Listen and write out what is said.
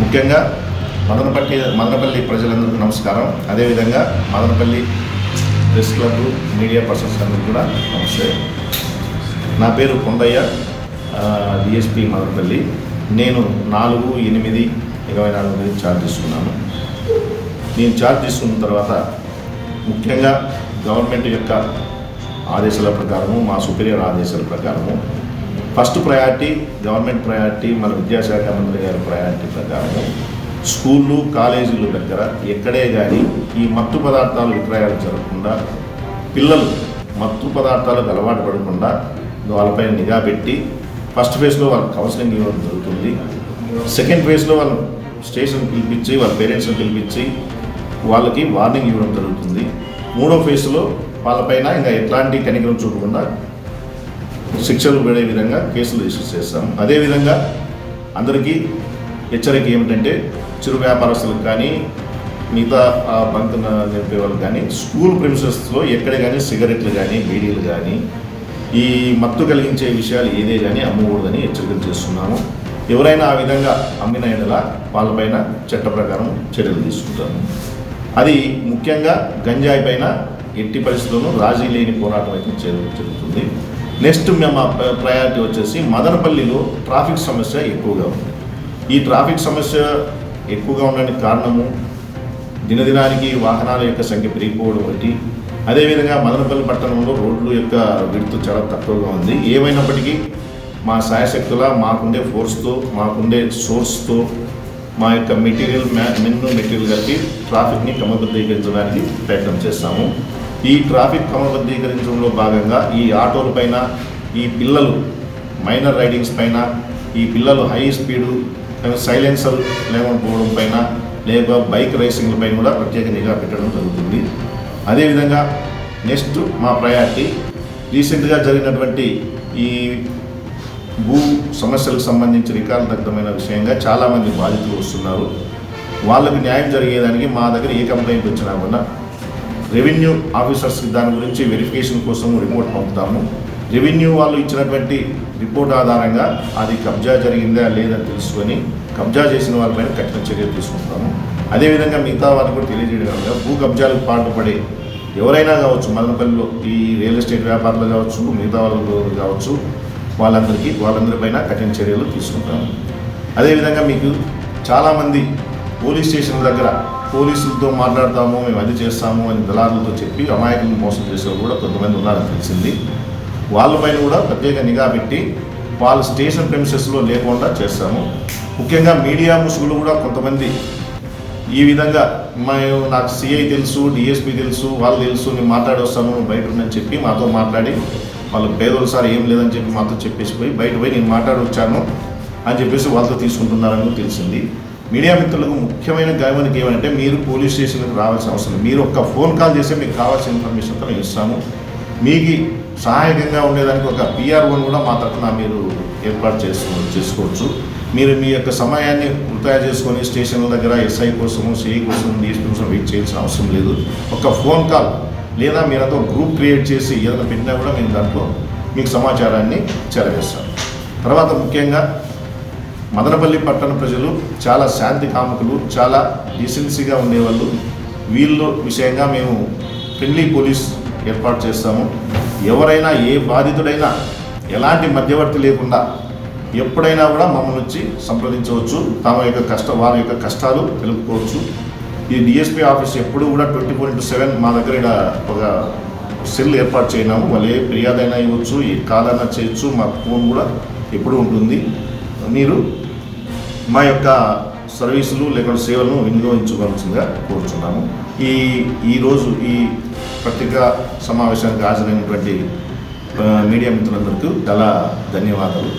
ముఖ్యంగా మదనపల్లి మదనపల్లి ప్రజలందరికీ నమస్కారం. అదేవిధంగా Madanapalle press club media persons అందరికీ కూడా నమస్తే. నా పేరు కొండయ్య డిఎస్పి మదనపల్లి. నేను నాలుగు ఎనిమిది ఇరవై నాలుగు మీద ఛార్జ్ తీసుకున్నాను నేను ఛార్జ్ తీసుకున్న తర్వాత ముఖ్యంగా గవర్నమెంట్ యొక్క ఆదేశాల ప్రకారము మా సుపీరియర్ ఆదేశాల ప్రకారము ఫస్ట్ ప్రయారిటీ గవర్నమెంట్ ప్రయారిటీ మన విద్యాశాఖ మంత్రి గారి ప్రయారిటీ ప్రకారం స్కూళ్ళు కాలేజీలు దగ్గర ఎక్కడే కానీ ఈ మత్తు పదార్థాలు విక్రయాలు జరగకుండా పిల్లలు మత్తు పదార్థాలకు అలవాటు పడకుండా వాళ్ళపై నిఘా పెట్టి ఫస్ట్ ఫేజ్లో వాళ్ళకి కౌన్సిలింగ్ ఇవ్వడం జరుగుతుంది. సెకండ్ ఫేజ్లో వాళ్ళు స్టేషన్ పిలిపించి వాళ్ళ పేరెంట్స్ని పిలిపించి వాళ్ళకి వార్నింగ్ ఇవ్వడం జరుగుతుంది. మూడో ఫేజ్లో వాళ్ళపైన ఇంకా ఎట్లాంటి కనికరం చూపకుండా శిక్షలు పడే విధంగా కేసులు రిజిస్టర్ చేస్తాం. అదేవిధంగా అందరికీ హెచ్చరిక ఏమిటంటే చిరు వ్యాపారస్తులకు కానీ మిగతా ఆ నింపే వాళ్ళకి కానీ స్కూల్ ప్రిన్సెస్లో ఎక్కడ కానీ సిగరెట్లు కానీ బీడీలు కానీ ఈ మత్తు కలిగించే విషయాలు ఏదే కానీ అమ్మకూడదని హెచ్చరికలు చేస్తున్నాము. ఎవరైనా ఆ విధంగా అమ్మిన ఎడల వాళ్ళపైన చట్ట ప్రకారం చర్యలు తీసుకుంటాము. అది ముఖ్యంగా గంజాయి పైన ఎట్టి పరిస్థితుల్లోనూ రాజీ లేని పోరాటం అయితే జరుగు- జరుగుతుంది. నెక్స్ట్ మేము ప్రయారిటీ వచ్చేసి మదనపల్లిలో ట్రాఫిక్ సమస్య ఎక్కువగా ఉంది. ఈ ట్రాఫిక్ సమస్య ఎక్కువగా ఉండడానికి కారణము దినదినానికి వాహనాల యొక్క సంఖ్య పెరిగిపోవడం ఒకటి. అదేవిధంగా మదనపల్లి పట్టణంలో రోడ్లు యొక్క విడుతు చాలా తక్కువగా ఉంది. ఏమైనప్పటికీ మా సాయశక్తుల మాకుండే ఫోర్స్తో మాకుండే సోర్స్తో మా యొక్క మెటీరియల్ మెన్ను మెటీరియల్ కలిపి ట్రాఫిక్ని క్రమబద్ధీకరించడానికి ప్రయత్నం చేస్తాము. ఈ ట్రాఫిక్ క్రమబద్ధీకరించడంలో భాగంగా ఈ ఆటోల పైన ఈ పిల్లలు మైనర్ రైడింగ్స్ పైన ఈ పిల్లలు హై స్పీడు సైలెన్సర్ లేకపోవడం పైన లేక బైక్ రేసింగ్లపై కూడా ప్రత్యేక నిఘా పెట్టడం జరుగుతుంది. అదేవిధంగా నెక్స్ట్ మా ప్రయారిటీ రీసెంట్గా జరిగినటువంటి ఈ భూ సమస్యలకు సంబంధించి రికార్డుదగ్ధమైన విషయంగా చాలామంది బాధితులు వస్తున్నారు. వాళ్ళకి న్యాయం జరిగేదానికి మా దగ్గర ఏ కంప్లైంట్ వచ్చినా కూడా రెవెన్యూ ఆఫీసర్స్కి దాని గురించి వెరిఫికేషన్ కోసం రిపోర్ట్ పంపుతాము. రెవెన్యూ వాళ్ళు ఇచ్చినటువంటి రిపోర్ట్ ఆధారంగా అది కబ్జా జరిగిందా లేదని తెలుసుకొని కబ్జా చేసిన వాళ్ళపైన కఠిన చర్యలు తీసుకుంటాము. అదేవిధంగా మిగతా వారికి కూడా తెలియజేయడం భూ కబ్జాలకు పాటుపడే ఎవరైనా కావచ్చు మదనపల్లిలో ఈ రియల్ ఎస్టేట్ వ్యాపారులు కావచ్చు మిగతా వాళ్ళు కావచ్చు వాళ్ళందరికీ వాళ్ళందరిపైన కఠిన చర్యలు తీసుకుంటాము. అదేవిధంగా మీకు చాలామంది పోలీస్ స్టేషన్ దగ్గర పోలీసులతో మాట్లాడతాము మేము అది చేస్తాము అని దళారులతో చెప్పి అమాయకులను మోసం చేసేవాళ్ళు కూడా కొంతమంది ఉన్నారని తెలిసింది. వాళ్ళపైన కూడా ప్రత్యేక నిఘా పెట్టి వాళ్ళ స్టేషన్ ప్రెమిసెస్లో లేకుండా చేస్తాము. ముఖ్యంగా మీడియా ముసుగులు కూడా కొంతమంది ఈ విధంగా మేము నాకు సిఐ తెలుసు డిఎస్పి తెలుసు వాళ్ళు తెలుసు నేను మాట్లాడి వస్తాను బయట ఉందని చెప్పి మాతో మాట్లాడి వాళ్ళు పేదోళ్ళు సార్ ఏం లేదని చెప్పి మాతో చెప్పేసి పోయి బయట పోయి నేను మాట్లాడి వచ్చాను అని చెప్పేసి వాళ్ళతో తీసుకుంటున్నారని తెలిసింది. మీడియా మిత్రులకు ముఖ్యమైన గమనికి ఏమంటే మీరు పోలీస్ స్టేషన్కి రావాల్సిన అవసరం మీరు ఒక్క ఫోన్ కాల్ చేస్తే మీకు కావాల్సిన ఇన్ఫర్మేషన్ మేము ఇస్తాము. మీకు సహాయకంగా ఉండేదానికి ఒక పిఆర్ఓని కూడా మా తరఫున మీరు ఏర్పాటు చేసుకో చేసుకోవచ్చు. మీరు మీ యొక్క సమయాన్ని వృధా చేసుకొని స్టేషన్ల దగ్గర ఎస్ఐ కోసము సిఐ కోసం డిఎస్పీ కోసం వెయిట్ చేయాల్సిన అవసరం లేదు. ఒక ఫోన్ కాల్ లేదా మీరంతా గ్రూప్ క్రియేట్ చేసి ఏదైనా పెట్టినా కూడా మేము దాంట్లో మీకు సమాచారాన్ని చేరవేస్తాం. తర్వాత ముఖ్యంగా మదనపల్లి పట్టణ ప్రజలు చాలా శాంతి కాముకులు చాలా డీసెన్సీగా ఉండేవాళ్ళు. వీళ్ళు విషయంగా మేము ఫ్రెండ్లీ పోలీస్ ఏర్పాటు చేస్తాము. ఎవరైనా ఏ బాధితుడైనా ఎలాంటి మధ్యవర్తి లేకుండా ఎప్పుడైనా కూడా మమ్మల్ని వచ్చి సంప్రదించవచ్చు. తమ యొక్క కష్ట వారి యొక్క కష్టాలు తెలుపుకోవచ్చు. ఈ డిఎస్పీ ఆఫీస్ ఎప్పుడు కూడా ట్వంటీ ఫోర్ ఇంటూ సెవెన్ మా దగ్గర ఇక్కడ ఒక సెల్ ఏర్పాటు చేయనాము. వాళ్ళు ఏ ఫిర్యాదైనా ఇవ్వచ్చు ఏ కాదైనా చేయొచ్చు. మా ఫోన్ కూడా ఎప్పుడు ఉంటుంది. మీరు మా యొక్క సర్వీసులు లేకుండా సేవలను వినియోగించుకోవాల్సిందిగా కోరుచున్నాము. ఈ ఈరోజు ఈ పత్రికా సమావేశానికి హాజరైనటువంటి మీడియా మిత్రులందరికీ చాలా ధన్యవాదాలు.